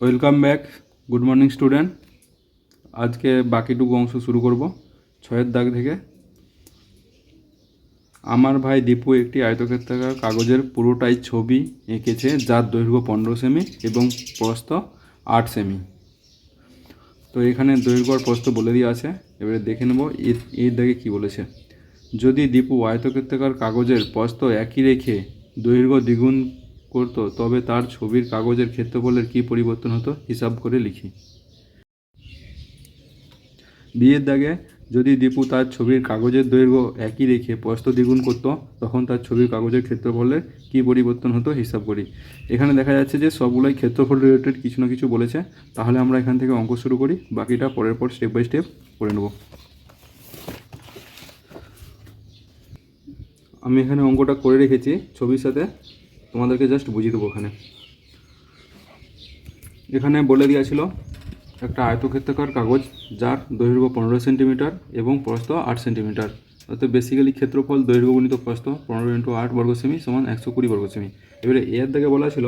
Welcome back. Good morning student. আজকে বাকিটুকু অংশ শুরু করব ছয়ের দাগ থেকে। আমার ভাই দীপু একটি আয়তক্ষেত্রাকার, কাগজের পুরোটাই ছবি এঁকেছে, যার দৈর্ঘ্য পনেরো সেমি এবং প্রস্থ আট সেমি। তো এখানে দৈর্ঘ্য আর প্রস্থ বলে দিয়ে আছে। এবারে দেখে নেব এর দাগে কী বলেছে। যদি দীপু আয়তক্ষেত্রাকার, কাগজের প্রস্থ একই রেখে দৈর্ঘ্য দ্বিগুণ করতো, তবে তার ছবির কাগজের ক্ষেত্রফলের কী পরিবর্তন হতো হিসাব করে লিখি। বিয়ের দাগে যদি দীপু তার ছবির কাগজের দৈর্ঘ্য একই রেখে প্রস্থ দ্বিগুণ করত, তখন তার ছবির কাগজের ক্ষেত্রফলের কী পরিবর্তন হতো হিসাব করি। এখানে দেখা যাচ্ছে যে সবগুলোই ক্ষেত্রফল রিলেটেড কিছু না কিছু বলেছে। তাহলে আমরা এখান থেকে অঙ্ক শুরু করি, বাকিটা পরের পর স্টেপ বাই স্টেপ করে নেব। আমি এখানে অঙ্কটা করে রেখেছি ছবির সাথে। তোমাদেরকে জাস্ট বুঝিয়ে দেবো ওখানে। এখানে বলে দেওয়া ছিল, একটা আয়তক্ষেত্রাকার কাগজ যার দৈর্ঘ্য পনেরো সেন্টিমিটার এবং প্রস্থ আট সেন্টিমিটার। অর্থাৎ বেসিক্যালি ক্ষেত্রফল দৈর্ঘ্য গুণিত প্রস্থ পনেরো ইন্টু আট বর্গ সেমি সমান একশো কুড়ি বর্গ সেমি। এবারে এর দিকে বলা ছিল,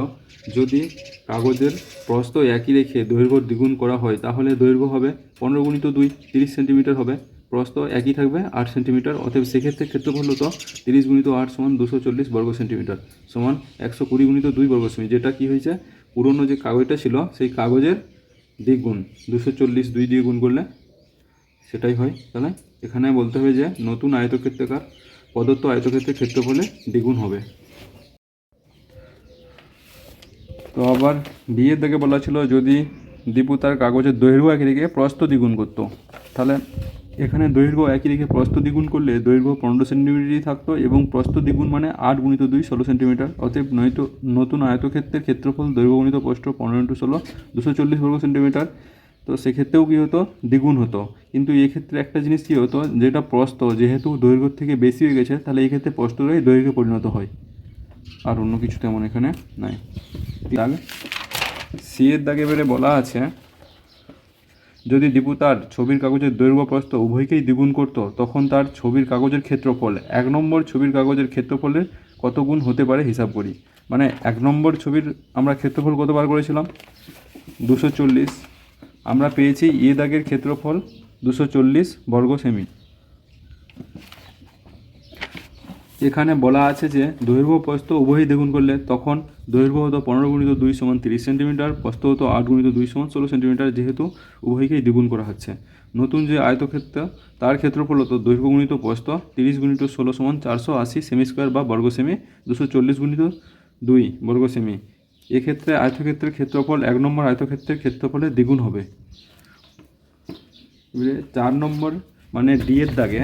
যদি কাগজের প্রস্থ একই রেখে দৈর্ঘ্য দ্বিগুণ করা হয়, তাহলে দৈর্ঘ্য হবে পনেরো গুণিত দুই, তিরিশ সেন্টিমিটার হবে। প্রস্থ একই থাকবে আট সেন্টিমিটার, অতএব সেক্ষেত্রে ক্ষেত্রফল হতো তিরিশ গুণিত আট সমান দুশো চল্লিশ বর্গ সেন্টিমিটার সমান একশো কুড়ি গুণিত দুই বর্গ সেমি যেটা কি হয়েছে? পুরনো যে কাগজটা ছিল, সেই কাগজের দ্বিগুণ, দুশো চল্লিশ দুই দিয়ে গুণ করলে সেটাই হয়। তাহলে এখানে বলতে হবে যে নতুন আয়তক্ষেত্রাকার প্রদত্ত আয়তক্ষেত্রের ক্ষেত্রফলে দ্বিগুণ হবে। তো আবার বিয়ের দিকে বলা ছিল, যদি দীপু তার কাগজের দৈর্ঘ্য একই রেখে প্রস্থ দ্বিগুণ করতো, তাহলে এখানে দৈর্ঘ্য একই রেখে প্রস্থ দ্বিগুণ করলে দৈর্ঘ্য পনেরো সেন্টিমিটারই থাকতো এবং প্রস্থ দ্বিগুণ মানে আট গুণিত দুই ষোলো সেন্টিমিটার। অতএব নয়তো নতুন আয়তক্ষেত্রের ক্ষেত্রফল দৈর্ঘ্য গুণিত প্রস্থ পনেরো ইন্টু ষোলো, দুশো চল্লিশ বর্গ সেন্টিমিটার। তো সেক্ষেত্রেও কী হতো? দ্বিগুণ হতো। কিন্তু এক্ষেত্রে একটা জিনিস কী হতো? যেটা প্রস্থ, যেহেতু দৈর্ঘ্য থেকে বেশি হয়ে গেছে, তাহলে এক্ষেত্রে ক্ষেত্রে প্রস্থটাই দৈর্ঘ্যে পরিণত হয়। আর অন্য কিছু তেমন এখানে নাই। দাগ সি এর দাগে এবারে বলা আছে যদি দীপু তার ছবির কাগজের দৈর্ঘ্য প্রস্থ উভয়কেই দ্বিগুণ করত, তখন তার ছবির কাগজের ক্ষেত্রফল, এক নম্বর ছবির কাগজের ক্ষেত্রফলের কত গুণ হতে পারে হিসাব করি? মানে এক নম্বর ছবির আমরা ক্ষেত্রফল কত বার করেছিলাম? দুশো চল্লিশ। আমরা পেয়েছি এ দাগের ক্ষেত্রফল দুশো চল্লিশ বর্গ সেমি। এখানে বলা আছে যে দৈর্ঘ্য প্রস্থ উভয়ই দ্বিগুণ করলে তখন দৈর্ঘ্য হতো পনেরো গুণিত দুই সমান তিরিশ সেন্টিমিটার, প্রস্থ হতো আট গুণিত দুই সমান ষোলো সেন্টিমিটার যেহেতু উভয়কেই দ্বিগুণ করা হচ্ছে। নতুন যে আয়তক্ষেত্র, তার ক্ষেত্রফল হতো দৈর্ঘ্য গুণিত প্রস্থ তিরিশ গুণিত ষোলো সমান চারশো আশি সেমি স্কোয়ার বা বর্গ সেমি দুশো চল্লিশ গুণিত দুই বর্গ সেমি এক্ষেত্রে আয়তক্ষেত্রের ক্ষেত্রফল এক নম্বর আয়তক্ষেত্রের ক্ষেত্রফলে দ্বিগুণ হবে। চার নম্বর মানে ডি এর দাগে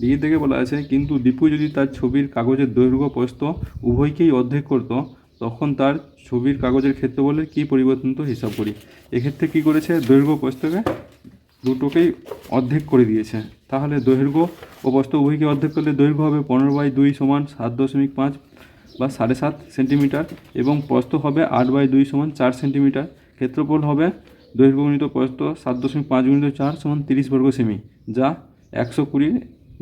ডি থেকে বলা আছে, কিন্তু দীপু যদি তার ছবির কাগজের দৈর্ঘ্য প্রস্থ উভয়কেই অর্ধেক করত, তখন তার ছবির কাগজের ক্ষেত্রফলের কী পরিবর্তন তো হিসাব করি? এক্ষেত্রে কী করেছে? দৈর্ঘ্য প্রস্থকে দুটোকেই অর্ধেক করে দিয়েছে। তাহলে দৈর্ঘ্য ও প্রস্থ উভয়কে অর্ধেক করলে দৈর্ঘ্য হবে পনেরো বাই দুই সমান সাত দশমিক পাঁচ বা সাড়ে সাত সেন্টিমিটার এবং প্রস্থ হবে আট বাই দুই সমান চার সেন্টিমিটার। ক্ষেত্রফল হবে দৈর্ঘ্য গুণিত প্রস্থ সাত দশমিক পাঁচ গুণিত চার সমান তিরিশ বর্গ সেমি, যা একশো কুড়ি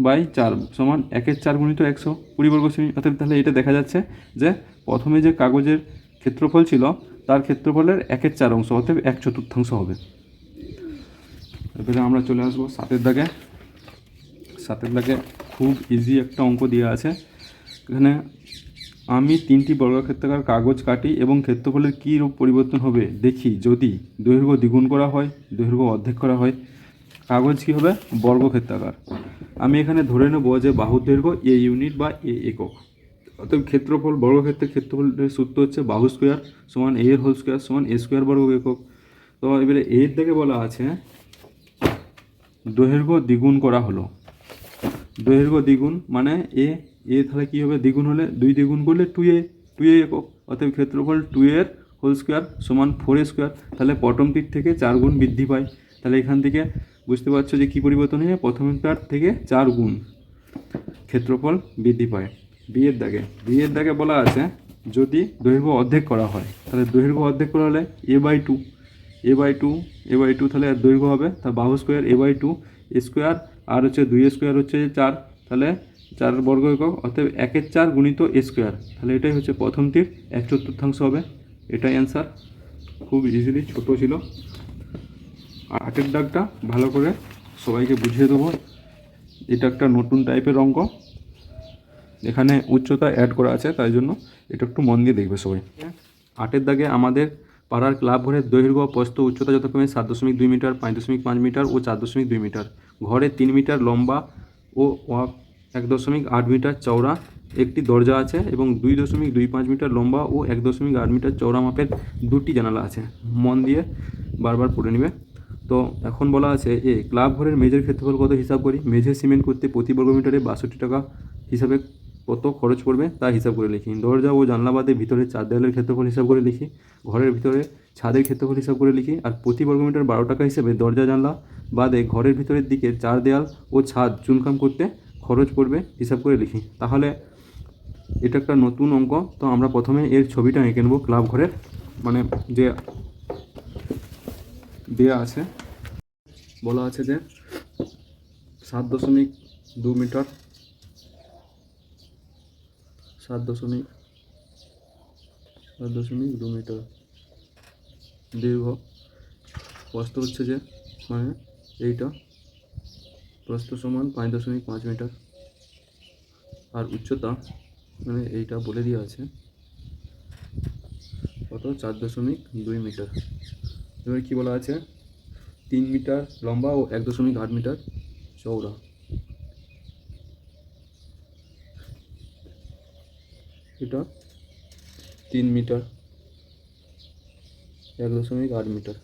বাই চার সমান একের চার গুণিত একশো কুড়ি বর্গ সেমি অর্থাৎ তাহলে এটা দেখা যাচ্ছে যে প্রথমে যে কাগজের ক্ষেত্রফল ছিল, তার ক্ষেত্রফলের একের চার অংশ, অতএব এক চতুর্থাংশ হবে। এবারে আমরা চলে আসব সাতের দাগে। সাতের দাগে খুব ইজি একটা অঙ্ক দেওয়া আছে। এখানে আমি তিনটি বর্গক্ষেত্রাকার কাগজ কাটি এবং ক্ষেত্রফলের কী রূপ পরিবর্তন হবে দেখি, যদি দৈর্ঘ্য দ্বিগুণ করা হয়, দৈর্ঘ্য অর্ধেক করা হয় কাগজ কী হবে? বর্গক্ষেত্রাকার আমি এখানে ধরে নেব যে বাহুর দৈর্ঘ্য এ ইউনিট বা এ একক। অতএব ক্ষেত্রফল বর্গক্ষেত্রের ক্ষেত্রফলের সূত্র হচ্ছে বাহু স্কোয়ার সমান এ এর হোল স্কোয়ার সমান এ স্কোয়ার বর্গ একক। তো এবারে এর থেকে বলা আছে, দৈর্ঘ্য দ্বিগুণ করা হলো। দৈর্ঘ্য দ্বিগুণ মানে এ এ তাহলে কী হবে? দ্বিগুণ হলে দুই দ্বিগুণ করলে টু এ টু এ একক। অতএব ক্ষেত্রফল টু এর হোল স্কোয়ার সমান ফোর স্কোয়ার তাহলে পটম দিক থেকে চার গুণ বৃদ্ধি পায়। তাহলে এখান থেকে বুঝতে পারছ যে কী পরিবর্তন হয়ে প্রথমটার থেকে চার গুণ ক্ষেত্রফল বৃদ্ধি পায়। বিয়ের দাগে। বিয়ের দাগে বলা আছে, যদি দৈর্ঘ্য অর্ধেক করা হয়, তাহলে দৈর্ঘ্য অর্ধেক করা হলে a by two, a by two, a by two তাহলে দৈর্ঘ্য হবে তার বাহু square a by two square, আর হচ্ছে দুই স্কোয়ার হচ্ছে চার, তাহলে চার বর্গ একক, অতএব একের চার গুণিত স্কোয়ার। তাহলে এটাই হচ্ছে প্রথমটির এক চতুর্থাংশ হবে। এটাই অ্যান্সার খুব ইজিলি ছোট ছিল। আটের দাগটা ভালো করে সবাইকে বুঝিয়ে দেবো। এটা একটা নতুন টাইপের অঙ্ক। এখানে উচ্চতা অ্যাড করা আছে, তাই জন্য এটা একটু মন দিয়ে দেখবে সবাই। আটের দাগে আমাদের পাড়ার ক্লাব ঘরের দৈর্ঘ্য, প্রস্থ, উচ্চতা যথাক্রমে সাত দশমিক দুই মিটার, পাঁচ দশমিক পাঁচ মিটার ও চার দশমিক দুই মিটার। ঘরে তিন মিটার লম্বা ও এক দশমিক আট মিটার চওড়া একটি দরজা আছে এবং দুই দশমিক দুই পাঁচ মিটার লম্বা ও এক দশমিক আট মিটার চওড়া মাপের দুটি জানালা আছে। মন দিয়ে বারবার পড়ে নেবে। তো এখন বলা আছে, এ, ক্লাব ঘরের মেঝের ক্ষেত্রফল কত হিসাব করি? মেঝে সিমেন্ট করতে প্রতি বর্গমিটারে বাষট্টি টাকা হিসাবে কত খরচ পড়বে? তা হিসাব করে লিখি। দরজা ও জানলা বাদে ভিতরে চার দেওয়ালের ক্ষেত্রফল হিসাব করে লিখি। ঘরের ভিতরে ছাদের ক্ষেত্রফল হিসাব করে লিখি। আর প্রতি বর্গমিটার বারো টাকা হিসেবে দরজা, জানলা বাদে ঘরের ভিতরের দিকে চার দেয়াল ও ছাদ চুনকাম করতে খরচ পড়বে হিসাব করে লিখি। তাহলে এটা একটা নতুন অঙ্ক। তো আমরা প্রথমে এর ছবিটা এঁকে নেব ক্লাব ঘরের। মানে যে দেয়া আছে। বলা আছে যে সাত দশমিক দু মিটার, সাত দশমিক সাত দশমিক দু মিটার দীর্ঘ। প্রস্থ হচ্ছে যে মানে এইটা প্রস্থ সমান পাঁচ দশমিক পাঁচ মিটার। আর উচ্চতা মানে এইটা বলে দেওয়া আছে। কত চার দশমিক দুই মিটার। এবার কী বলা আছে? তিন মিটার লম্বা ও এক দশমিক আট মিটার চওড়া। এটা তিন মিটার, এক দশমিক আট মিটার।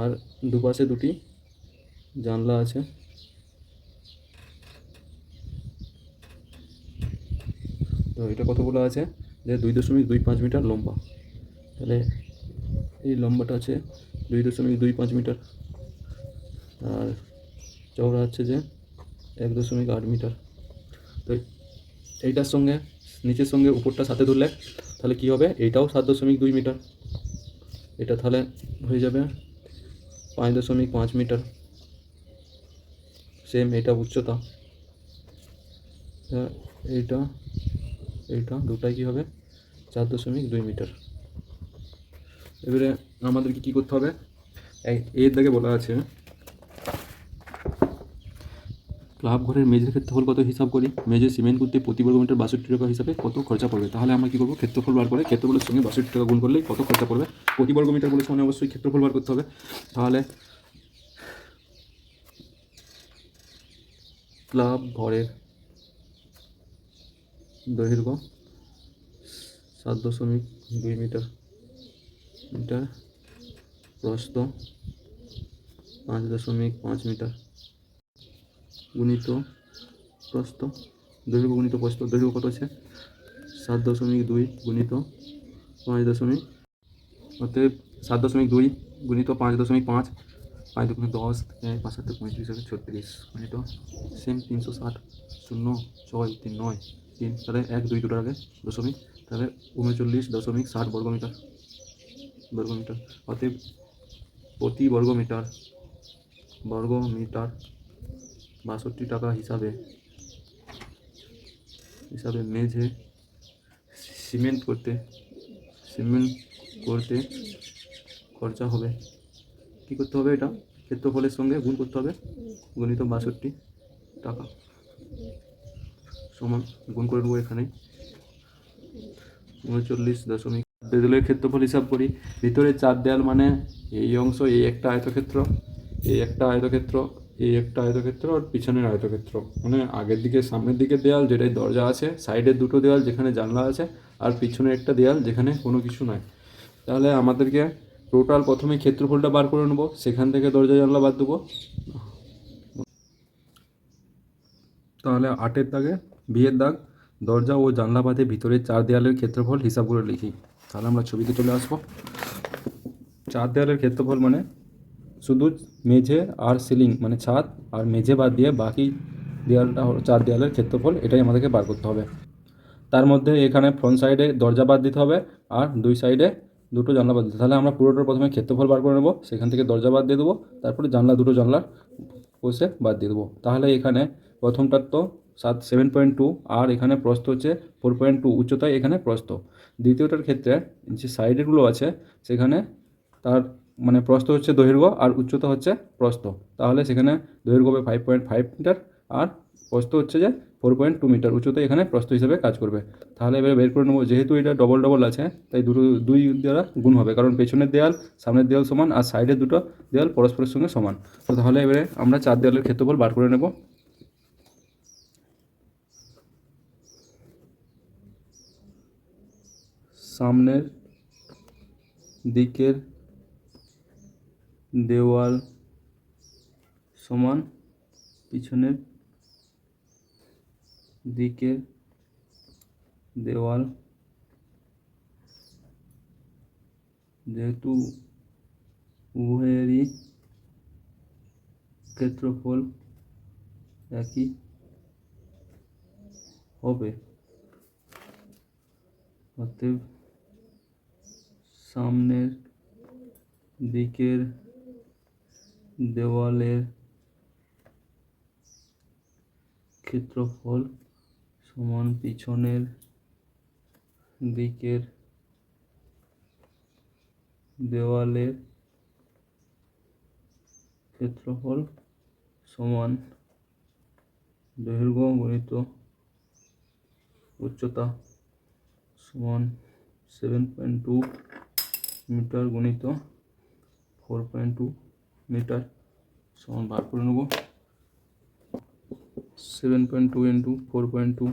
আর দুপাশে দুটি জানলা আছে। তো এটা কত বলা আছে? যে দুই দশমিক দুই পাঁচ মিটার লম্বা। তাহলে এই লম্বাটা আছে দুই দশমিক দুই পাঁচ মিটার। আর চওড়া হচ্ছে যে এক দশমিক আট মিটার। তো এইটার সঙ্গে, নিচের সঙ্গে উপরটা সাথে ধরলে তাহলে কি হবে? এইটাও সাত দশমিক দুই মিটার। এটা তাহলে হয়ে যাবে পাঁচ দশমিক পাঁচ মিটার। সেম এটা উচ্চতা। এইটা এইটা দুটাই কী হবে? চার দশমিক দুই মিটার। এবারে আমাদেরকে কী করতে হবে? এই এর দাগে বলা আছে ক্লাব ঘরের মেঝের ক্ষেত্রফল কত হিসাব করি? মেঝে সিমেন্ট করতে প্রতি বর্গ মিটার বাষট্টি টাকা হিসাবে কত খরচা পড়বে? তাহলে আমরা কী করব? ক্ষেত্রফল বার করে ক্ষেত্রফলের সঙ্গে বাষট্টি টাকা গুণ করলেই কত খরচা পড়বে? প্রতি বর্গ মিটার বলেছে মানে অবশ্যই ক্ষেত্রফল বার করতে হবে। তাহলে ক্লাব ঘরের দৈর্ঘ্য সাত দশমিক দুই মিটার। মিটার প্রস্থ পাঁচ দশমিক পাঁচ মিটার। গুণিত প্রস্থ, দৈর্ঘ্য গুণিত প্রস্থ, দৈর্ঘ্য কত আছে সাত দশমিক দুই গুণিত পাঁচ দশমিক, অতএব সাত দশমিক দুই গুণিত পাঁচ দশমিক পাঁচ পাঁচ দুগুণে দশ পাঁচ সাথে পঁয়ত্রিশ হবে ছত্রিশ, গুণিত সেম তিনশো ষাট, শূন্য, ছয়, তিন, নয়, তিন, তাহলে এক, দুই, দুটোর আগে দশমিক, তাহলে উনচল্লিশ দশমিক ষাট বর্গমিটার। বর্গমিটার অতএব প্রতি বর্গমিটার বর্গমিটার বাষট্টি টাকা হিসাবে হিসাবে মেঝে সিমেন্ট করতে সিমেন্ট করতে খরচা হবে। কী করতে হবে এটা? ক্ষেত্রফলের সঙ্গে গুণ করতে হবে। গুণিত বাষট্টি টাকা। সমান, গুণ করে নেব এখানে উনচল্লিশ দশমিক দেয়ালের ক্ষেত্রফল হিসাব করি, ভিতরে চার দেয়াল মানে এই অংশ, এই একটা আয়তক্ষেত্র, এই একটা আয়তক্ষেত্র, এই একটা আয়তক্ষেত্র আর পিছনের আয়তক্ষেত্র। মানে আগের দিকে, সামনের দিকে দেয়াল যেটাই দরজা আছে, সাইডের দুটো দেয়াল যেখানে জানলা আছে আর পিছনে একটা দেয়াল যেখানে কোনো কিছু নাই। তাহলে আমাদেরকে টোটাল প্রথমে ক্ষেত্রফলটা বার করে নেব, সেখান থেকে দরজা জানলা বাদ দেবো। তাহলে আটের দাগে, বিয়ের দাগ, দরজা ও জানলা বাদে ভিতরের চার দেয়ালের ক্ষেত্রফল হিসাব করে লিখি। তাহলে আমরা ছবিতে চলে আসব। চার দেওয়ালের ক্ষেত্রফল মানে শুধু মেঝে আর সিলিং মানে ছাদ আর মেঝে বাদ দিয়ে বাকি দেয়ালটা হলো চার দেয়ালের ক্ষেত্রফল, এটাই আমাদেরকে বার করতে হবে। তার মধ্যে এখানে ফ্রন্ট সাইডে দরজা বাদ দিতে হবে আর দুই সাইডে দুটো জানলা বাদ দিতে। তাহলে আমরা পুরোটার প্রথমে ক্ষেত্রফল বার করে নেব, সেখান থেকে দরজা বাদ দিয়ে দেবো, তারপরে জানলা, দুটো জানলার কষে বাদ দিয়ে দেবো। তাহলে এখানে প্রথমটার তো সাত সেভেন পয়েন্ট টু আর এখানে প্রস্থ হচ্ছে ফোর পয়েন্ট টু উচ্চতায় এখানে প্রস্থ। দ্বিতীয়টার ক্ষেত্রে যে সাইডেরগুলো আছে, সেখানে তার মানে প্রস্থ হচ্ছে দৈর্ঘ্য আর উচ্চতা হচ্ছে প্রস্থ। তাহলে সেখানে দৈর্ঘ্য হবে ফাইভ পয়েন্ট ফাইভ মিটার আর প্রস্থ হচ্ছে যে ফোর পয়েন্ট টু মিটার উচ্চতা এখানে প্রস্থ হিসেবে কাজ করবে। তাহলে এবারে বের করে নেব, যেহেতু এটা ডবল ডবল আছে, তাই দুটো, দুই দ্বারা গুণ হবে। কারণ পেছনের দেয়াল, সামনের দেয়াল সমান আর সাইডের দুটো দেয়াল পরস্পরের সঙ্গে সমান। তো তাহলে এবারে আমরা চার দেয়ালের ক্ষেত্রফল বার করে নেব। সামনের দিকের দেওয়াল সমান পিছনের দিকের দেওয়াল। যেহেতু উভয়েরই ক্ষেত্রফল একই হবে অতএব সামনের দিকের দেওয়ালের ক্ষেত্রফল সমান পিছনের দিকের দেওয়ালের ক্ষেত্রফল সমান দৈর্ঘ্য গণিত উচ্চতা সমান সেভেন পয়েন্ট টু মিটার গণিত ফোর পয়েন্ট টু মিটার সমান বার করে নেব। Seven point two into four point two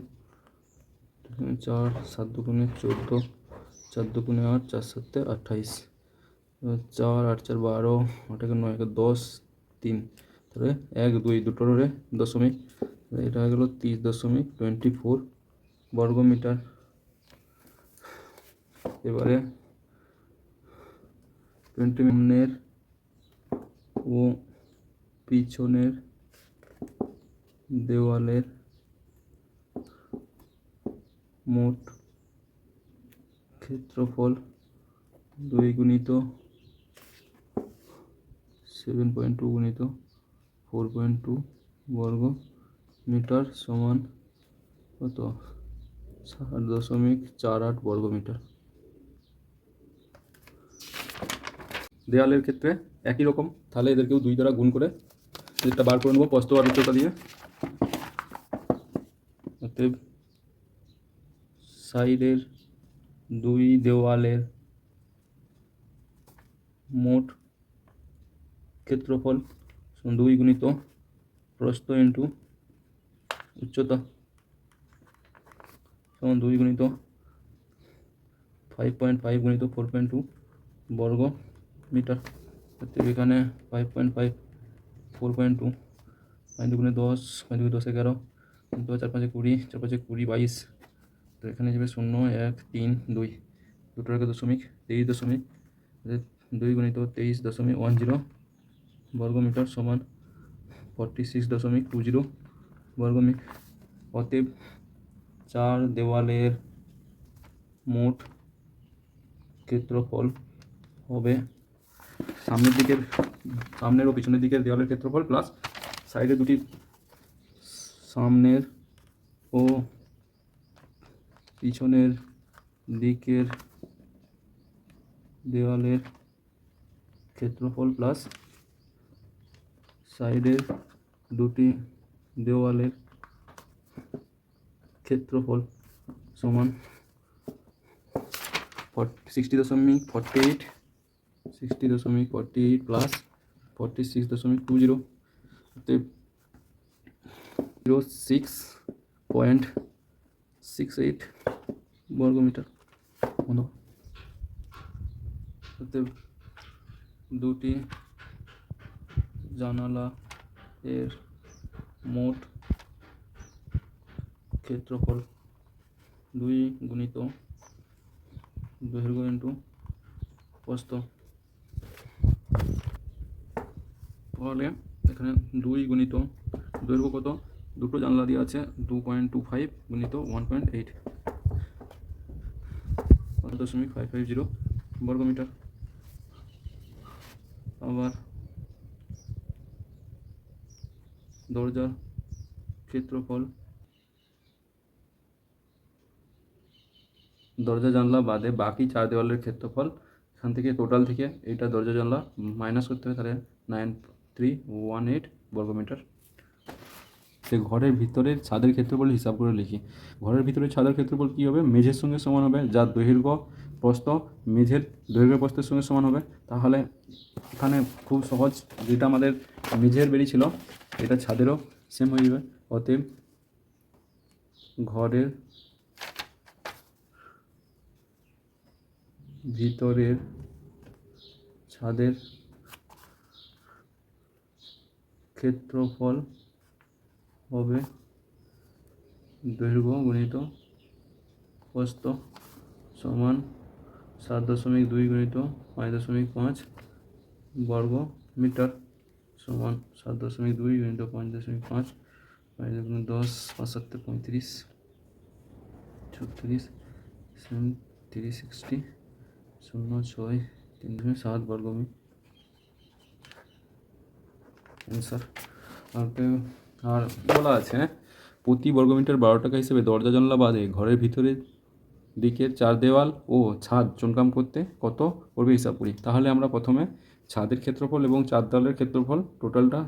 চার, সাত দুগুণে চোদ্দ, চার দুগুণে আট, চার সাতে আঠাইশ। চার, আট, চার, বারো, আট একে নয় একে দশ, তিন। তাহলে এক, দুই দুটোর দশমিক। এটা হয়ে গেলো তিরিশ দশমিক টোয়েন্টি ফোর বর্গ মিটার এবারে টোয়েন্টি সামনের ও পিছনের দেওয়ালের মোট ক্ষেত্রফল দুই গুণিত সেভেন পয়েন্ট টু গুণিত ফোর পয়েন্ট টু বর্গ মিটার সমান কত? সাত দশমিক চার আট বর্গ মিটার দেওয়ালের ক্ষেত্রে একই রকম। তাহলে এদেরকেও দুই দ্বারা গুণ করে এটা বার করে নেব প্রস্থ আর উচ্চতা দিয়ে। অতএব সাইডের দুই দেওয়ালের মোট ক্ষেত্রফল দুই গুণিত প্রস্থ ইন্টু উচ্চতা সমান দুই গুণিত ফাইভ পয়েন্ট ফাইভ গুণিত ফোর পয়েন্ট টু বর্গ মিটার। অতএব এখানে five point five four point two পাঁচ দুগুণে দশ পাঁচ দুগুণে দশ এগারো দু চার পাঁচে কুড়ি, চার পাঁচে কুড়ি বাইশ। তো এখানে যাবে শূন্য, এক, তিন, দুই। দুটো একে দশমিক তেইশ দশমিক দুই গুণিত তেইশ দশমিক ওয়ান জিরো বর্গ মিটার সমান ফর্টি সিক্স দশমিক টু জিরো বর্গ মি অতএব চার দেওয়ালের মোট ক্ষেত্রফল হবে সামনের দিকের, সামনের ও পিছনের দিকের দেওয়ালের ক্ষেত্রফল প্লাস সাইডে দুটি সামনের ও পিছনের দিকের দেওয়ালের ক্ষেত্রফল প্লাস সাইডের দুটি দেওয়ালের ক্ষেত্রফল সমান সিক্সটি দশমিক ফর্টি এইট সিক্সটি দশমিক forty eight plus forty six দশমিক টু জিরো অতএব zero six point six eight বর্গমিটার। বন্ধ। অতএব দুটি জানালা এর মোট ক্ষেত্রফল দুই গুণিত দৈর্ঘ্য ইন্টু প্রস্থ। তাহলে এখানে দুই গুণিত দৈর্ঘ্য কত? দুটো জানলা দিয়ে আছে দু পয়েন্ট টু ফাইভ গুণিত ওয়ান পয়েন্ট এইট। দশমিক ফাইভ ফাইভ জিরো বর্গমিটার। আবার দরজার ক্ষেত্রফল। দরজা জানলা বাদে বাকি চার দেওয়ালের ক্ষেত্রফল। এখান থেকে টোটাল থেকে এইটা দরজা জানলা মাইনাস করতে হবে, তাহলে নাইন থ্রি ওয়ান এইট বর্গমিটার। সে ঘরের ভিতরের ছাদের ক্ষেত্রফল হিসাব করে লিখি। ঘরের ভিতরে ছাদের ক্ষেত্রফল কী হবে? মেঝের সঙ্গে সমান হবে যার দৈর্ঘ্য, প্রস্থ, মেঝের দৈর্ঘ্য, প্রস্থের সঙ্গে সমান হবে। তাহলে এখানে খুব সহজ যেটা আমাদের মেঝের বেরিয়েছিল এটা ছাদেরও সেম হয়ে যাবে। অতএব ঘরের ভিতরের ছাদের ক্ষেত্রফল হবে দৈর্ঘ্য গুণিত প্রস্থ সমান সাত দশমিক দুই গুণিত পাঁচ দশমিক পাঁচ বর্গ মিটার সমান সাত দশমিক দুই গুণিত পাঁচ দশমিক পাঁচ পাঁচ দুগুণ দশ পাঁচ পঁয়ত্রিশ ছত্রিশ সেভেন থ্রি সিক্সটি শূন্য ছয় তিন দশমিক সাত বর্গ মি অ্যান্সার আর বলা আছে হ্যাঁ, প্রতি বর্গমিটার বারো টাকা হিসেবে দরজা জানলা বাদে ঘরের ভিতরের দিকের চার দেওয়াল ও ছাদ চুনকাম করতে কত পড়বে হিসাব করি? তাহলে আমরা প্রথমে ছাদের ক্ষেত্রফল এবং চার দেওয়ালের ক্ষেত্রফল টোটালটা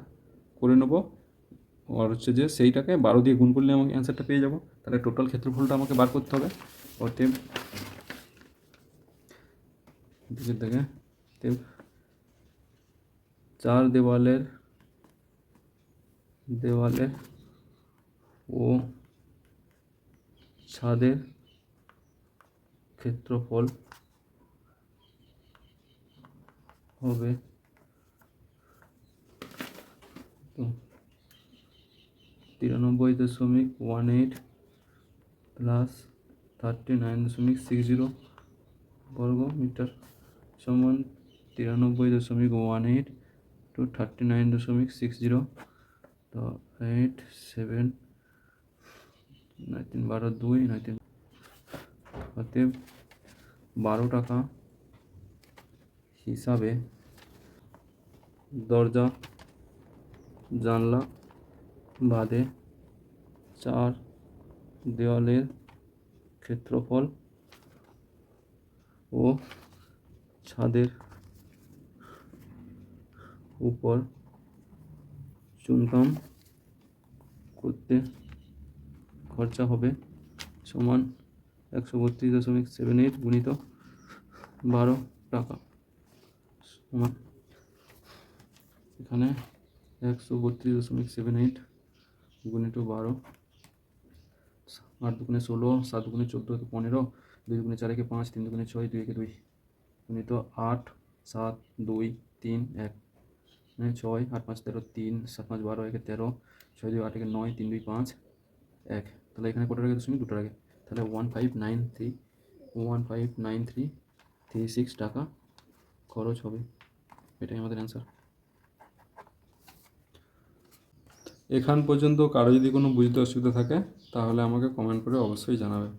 করে নেব। আর হচ্ছে যে সেইটাকে বারো দিয়ে গুণ করলে আমাকে অ্যান্সারটা পেয়ে যাব। তাহলে টোটাল ক্ষেত্রফলটা আমাকে বার করতে হবে। অতএব দিকের অতএব চার দেওয়ালের দেওয়ালের ও ছাদের ক্ষেত্রফল হবে। তিরানব্বই দশমিক one eight plus thirty nine দশমিক সিক্স জিরো বর্গ মিটার সমান তিরানব্বই দশমিক one eight two thirty nine দশমিক সিক্স জিরো তো এইট সেভেন নয় বারো, দুই নয় তিন বারো টাকা হিসাবে দরজা, জানলা বাদে চার দেওয়ালের ক্ষেত্রফল ও ছাদের উপর চুনকাম করতে খরচা হবে সমান একশো বত্রিশ দশমিক সেভেন এইট গুণিত বারো টাকা। সমান এখানে একশো বত্রিশ দশমিক সেভেন এইট গুণিত বারো, আট দুগুণে ষোলো, সাত দুগুণে চোদ্দ পনেরো, দুই দুগুণে চার একে পাঁচ, তিন দুগুণে ছয়, দুই একে দুই, গুণিত আট, সাত, দুই, তিন, এক। ছয়, আট, পাঁচ, তেরো, তিন, সাত, পাঁচ, বারো, একে তেরো, ছয়, দুই, আট, একে নয়, তিন, দুই, পাঁচ, এক। তাহলে এখানে কটার আগে দশমিক দুটোর আগে তাহলে one five nine three one five nine three three six টাকা খরচ হবে। এটাই আমাদের অ্যান্সার এখান পর্যন্ত কারও যদি কোনো বুঝতে অসুবিধা থাকে, তাহলে আমাকে কমেন্ট করে অবশ্যই জানাবে।